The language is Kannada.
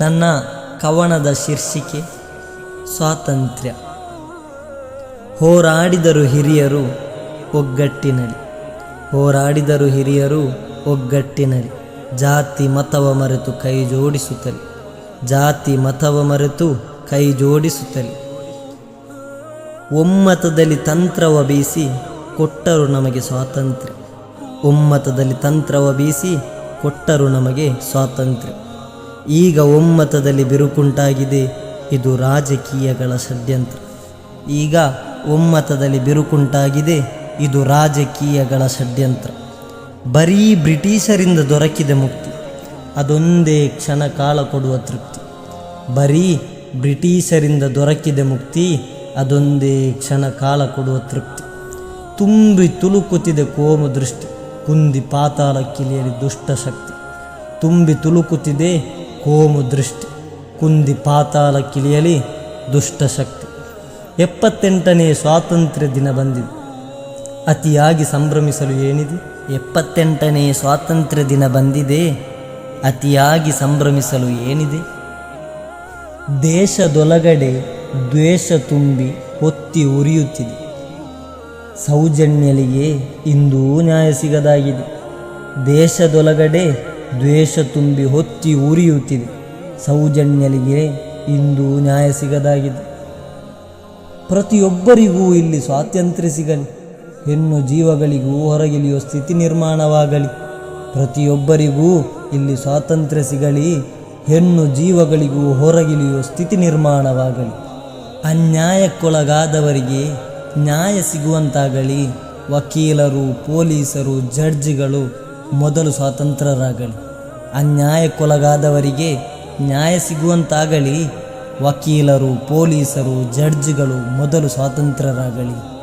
ನನ್ನ ಕವನದ ಶೀರ್ಷಿಕೆ ಸ್ವಾತಂತ್ರ್ಯ. ಹೋರಾಡಿದರು ಹಿರಿಯರು ಒಗ್ಗಟ್ಟಿನಲ್ಲಿ ಹೋರಾಡಿದರು ಹಿರಿಯರು ಒಗ್ಗಟ್ಟಿನಲ್ಲಿ ಜಾತಿ ಮತವ ಮರೆತು ಕೈ ಜೋಡಿಸುತ್ತಲಿ. ಜಾತಿ ಮತವ ಮರೆತು ಕೈ ಜೋಡಿಸುತ್ತಲಿ. ಒಮ್ಮತದಲ್ಲಿ ತಂತ್ರವ ಬೀಸಿ ಕೊಟ್ಟರು ನಮಗೆ ಸ್ವಾತಂತ್ರ್ಯ. ಒಮ್ಮತದಲ್ಲಿ ತಂತ್ರವ ಬೀಸಿ ಕೊಟ್ಟರು ನಮಗೆ ಸ್ವಾತಂತ್ರ್ಯ. ಈಗ ಒಮ್ಮತದಲ್ಲಿ ಬಿರುಕುಂಟಾಗಿದೆ. ಇದು ರಾಜಕೀಯಗಳ ಷಡ್ಯಂತ್ರ. ಈಗ ಒಮ್ಮತದಲ್ಲಿ ಬಿರುಕುಂಟಾಗಿದೆ. ಇದು ರಾಜಕೀಯಗಳ ಷಡ್ಯಂತ್ರ. ಬರೀ ಬ್ರಿಟಿಷರಿಂದ ದೊರಕಿದ ಮುಕ್ತಿ. ಅದೊಂದೇ ಕ್ಷಣ ಕಾಲ ಕೊಡುವ ತೃಪ್ತಿ. ಬರೀ ಬ್ರಿಟಿಷರಿಂದ ದೊರಕಿದ ಮುಕ್ತಿ. ಅದೊಂದೇ ಕ್ಷಣ ಕಾಲ ಕೊಡುವ ತೃಪ್ತಿ. ತುಂಬಿ ತುಳುಕುತ್ತಿದೆ ಕೋಮು ದೃಷ್ಟಿ. ಕುಂದಿ ಪಾತಾಳಕ್ಕಿಲಿಯಲಿ ದುಷ್ಟ ಶಕ್ತಿ. ತುಂಬಿ ತುಳುಕುತ್ತಿದೆ ಕೋಮು ದೃಷ್ಟಿ, ಕುಂದಿ ಪಾತಾಲ ದುಷ್ಟ ಶಕ್ತಿ. ಎಪ್ಪತ್ತೆಂಟನೇ ಸ್ವಾತಂತ್ರ್ಯ ದಿನ ಬಂದಿದೆ. ಅತಿಯಾಗಿ ಸಂಭ್ರಮಿಸಲು ಏನಿದೆ? ಎಪ್ಪತ್ತೆಂಟನೇ ಸ್ವಾತಂತ್ರ್ಯ ದಿನ ಬಂದಿದೆ. ಅತಿಯಾಗಿ ಸಂಭ್ರಮಿಸಲು ಏನಿದೆ? ದೇಶದೊಳಗಡೆ ದ್ವೇಷ ತುಂಬಿ ಹೊತ್ತಿ ಉರಿಯುತ್ತಿದೆ. ಸೌಜನ್ಯಲಿಗೆ ಇಂದೂ ನ್ಯಾಯ ಸಿಗದಾಗಿದೆ. ದೇಶದೊಳಗಡೆ ದ್ವೇಷ ತುಂಬಿ ಹೊತ್ತಿ ಉರಿಯುತ್ತಿದೆ. ಸೌಜನ್ಯಲಿಗೆ ಇಂದು ನ್ಯಾಯ ಸಿಗದಾಗಿದೆ. ಪ್ರತಿಯೊಬ್ಬರಿಗೂ ಇಲ್ಲಿ ಸ್ವಾತಂತ್ರ್ಯ ಸಿಗಲಿ. ಹೆಣ್ಣು ಜೀವಗಳಿಗೂ ಹೊರಗಿಳಿಯುವ ಸ್ಥಿತಿ ನಿರ್ಮಾಣವಾಗಲಿ. ಪ್ರತಿಯೊಬ್ಬರಿಗೂ ಇಲ್ಲಿ ಸ್ವಾತಂತ್ರ್ಯ ಸಿಗಲಿ. ಹೆಣ್ಣು ಜೀವಗಳಿಗೂ ಹೊರಗಿಳಿಯುವ ಸ್ಥಿತಿ ನಿರ್ಮಾಣವಾಗಲಿ. ಅನ್ಯಾಯಕ್ಕೊಳಗಾದವರಿಗೆ ನ್ಯಾಯ ಸಿಗುವಂತಾಗಲಿ. ವಕೀಲರು, ಪೊಲೀಸರು, ಜಡ್ಜಿಗಳು ಮೊದಲು ಸ್ವಾತಂತ್ರ್ಯರಾಗಲಿ. ಅನ್ಯಾಯಕ್ಕೊಳಗಾದವರಿಗೆ ನ್ಯಾಯ ಸಿಗುವಂತಾಗಲಿ. ವಕೀಲರು ಪೊಲೀಸರು ಜಡ್ಜ್ಗಳು ಮೊದಲು ಸ್ವಾತಂತ್ರ್ಯರಾಗಲಿ.